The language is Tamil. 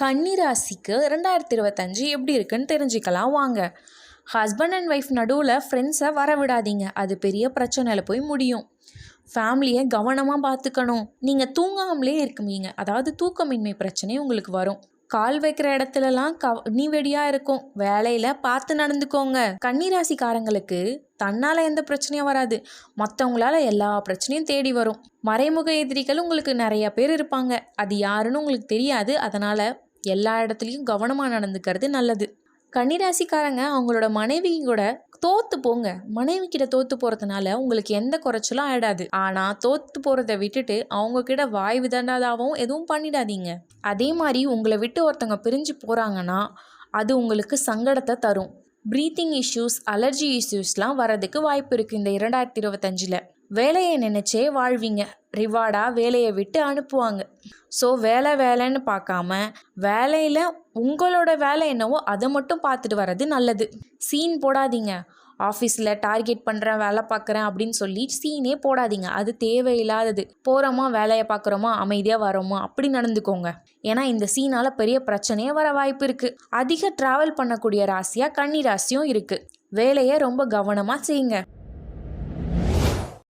கன்னிராசிக்கு ரெண்டாயிரத்தி இருபத்தஞ்சு எப்படி இருக்குன்னு தெரிஞ்சுக்கலாம். வாங்க. ஹஸ்பண்ட் அண்ட் ஒய்ஃப் நடுவில் ஃப்ரெண்ட்ஸை வர விடாதீங்க அது பெரிய பிரச்சனையில் போய் முடியும். ஃபேமிலியை கவனமாக பார்த்துக்கணும் நீங்கள் தூங்காமலே இருக்குமீங்க அதாவது தூக்கமின்மை பிரச்சனை உங்களுக்கு வரும். கால் வைக்கிற இடத்துலலாம் கவ நீ வெடியாக இருக்கும். வேலையில் பார்த்து நடந்துக்கோங்க. கன்னிராசிக்காரங்களுக்கு தன்னால் எந்த பிரச்சனையும் வராது. மற்றவங்களால எல்லா பிரச்சனையும் தேடி வரும். மறைமுக எதிரிகள் உங்களுக்கு நிறைய பேர் இருப்பாங்க. அது யாருன்னு உங்களுக்கு தெரியாது. அதனால் எல்லா இடத்துலையும் கவனமாக நடந்துக்கிறது நல்லது. கன்னிராசிக்காரங்க அவங்களோட மனைவி கூட தோத்து போங்க. மனைவி கிட்ட தோத்து போறதுனால உங்களுக்கு எந்த குறைச்சலும் ஆயிடாது. ஆனா தோத்து போறதை விட்டுட்டு அவங்க கிட்ட வாய் விதண்டாதாவும் எதுவும் பண்ணிடாதீங்க. அதே மாதிரி உங்களை விட்டு ஒருத்தவங்க பிரிஞ்சு போறாங்கன்னா அது உங்களுக்கு சங்கடத்தை தரும். ப்ரீத்திங் இஷ்யூஸ் அலர்ஜி இஷ்யூஸ்லாம் வரதுக்கு வாய்ப்பு இருக்குது இந்த இரண்டாயிரத்தி இருபத்தஞ்சில். வேலையை நினச்சே வாழ்வீங்க. ரிவார்டாக வேலையை விட்டு அனுப்புவாங்க. ஸோ வேலை வேலைன்னு பார்க்காம வேலையில் உங்களோட வேலை என்னவோ அதை மட்டும் பார்த்துட்டு வர்றது நல்லது. சீன் போடாதீங்க. ஆஃபீஸில் டார்கெட் பண்ணுறேன் வேலை பார்க்குறேன் அப்படின்னு சொல்லி சீனே போடாதீங்க. அது தேவையில்லாதது. போகிறோமா வேலையை பார்க்குறோமா அமைதியாக வரோமா அப்படி நடந்துக்கோங்க. ஏன்னா இந்த சீனால் பெரிய பிரச்சனையே வர வாய்ப்பு இருக்குது அதிக ட்ராவல் பண்ணக்கூடிய ராசியாக கன்னி ராசியும் இருக்குது வேலையை ரொம்ப கவனமாக செய்யுங்க.